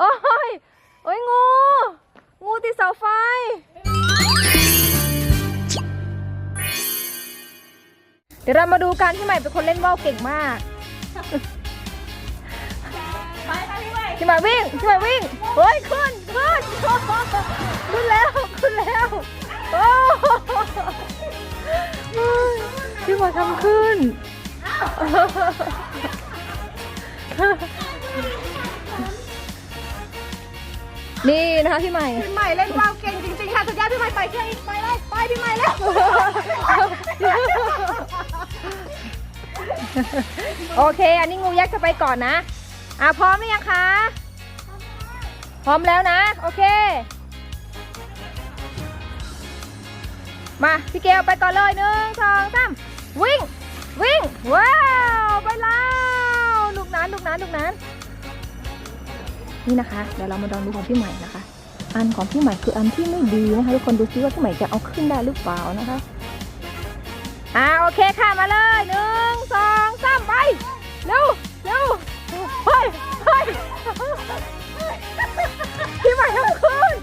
โอ้ยโอ้ยงู งูติดเสาไฟ เดี๋ยวเรามาดูกันที่ใหม่เป็นคนเล่นว่าวเก่งมาก ไปไปพี่ใหม่ที่ใหม่วิ่งที่ใหม่วิ่งเฮ้ยขึ้นขึ้นขึ้นแล้วขึ้นแล้วโอ้ยที่ใหม่ทำขึ้น นี่นะคะพี่ใหม่ พี่ใหม่เล่นว่าวเก่งจริงๆค่ะสุดยอดพี่ใหม่ไปเที่ยวอีกไปเลยไปพี่ใหม่แล้วโอเค อันนี้งูยักษ์จะไปก่อนนะอะพร้อมหรือยังคะ พร้อมแล้วนะ โอเค มาพี่เกลไปก่อนเลยหนึ่งสองสามวิ่ง วิ่ง ว้าว ไปแล้วลูกนั้นลูกนั้นลูกนั้น นี่นะคะ เดี๋ยวเรามาลองดูของพี่ใหม่นะคะ อันของพี่ใหม่คืออันที่ไม่ดีนะคะทุกคนดูซิว่าพี่ใหม่จะเอาขึ้นได้หรือเปล่านะคะอ่าโอเคค่ะมาเลยหนึ่งสองสามไปเร็วเร็วเฮ้ยเฮ้ยพี่ใหม่ทำขึ้น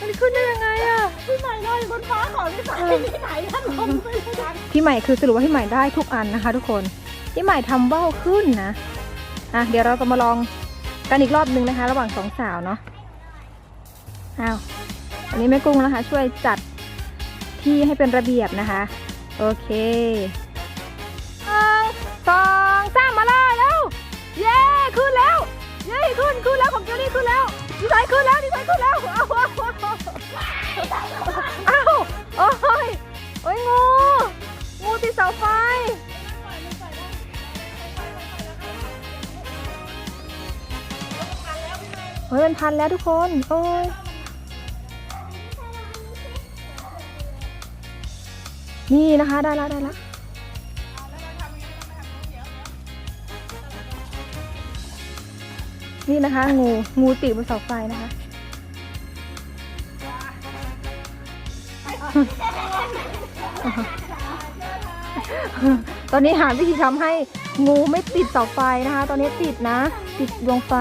มันขึ้นได้ยังไงอะพี่ใหม่ลอยบนฟ้าก่อนพี่ใหม่ที่ไหนท่านลมไปเลยนะพี่ใหม่คือสรุปว่าพี่ใหม่ได้ทุกอันนะคะ ทุกคนพี่ใหม่ทำเบ้าขึ้นนะอะเดี๋ยวเราจะมาลอง กันอีกรอบนึงนะคะ ระหว่างสองสาวเนาะอ้าวอันนี้แม่กุ้งนะคะ ช่วยจัดที่ให้เป็นระเบียบนะคะ โอเคหนึ่งสองสามมาเลยเร็วเย้ขึ้นแล้วเย้ขึ้นขึ้นแล้วของเจนี่ขึ้นแล้วดีไซน์ขึ้นแล้วดีไซน์ขึ้นแล้วอ้าวอ้าว เฮ้ยมันพันแล้วทุกคน โอ้ยนี่นะคะได้แล้วได้แล้วนี่นะคะ งูงูติดบนเสาไฟนะคะตอนนี้หาวิธีทำให้งูไม่ติดเสาไฟนะคะ ตอนนี้ติดนะ ติดดวงไฟ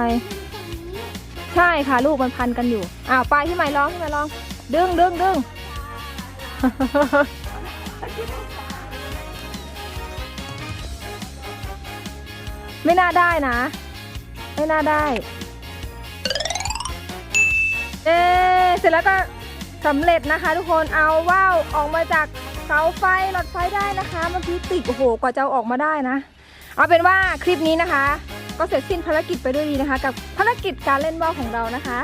ใช่ค่ะลูกมันพันกันอยู่อ้าวไปที่ใหม่ลองที่ใหม่ลอง ดึงดึงดึงไม่น่าได้นะ ไม่น่าได้ เอ๊เสร็จแล้วก็สำเร็จนะคะ ทุกคนเอาว่าวออกมาจากเสาไฟหลอดไฟได้นะคะเมื่อกี้ติดโอ้โหกว่าจะเอาออกมาได้นะ เอาเป็นว่าคลิปนี้นะคะ ก็เสร็จสิ้นภารกิจไปด้วยดีนะคะ กับภารกิจการเล่นว่าวของเรานะคะ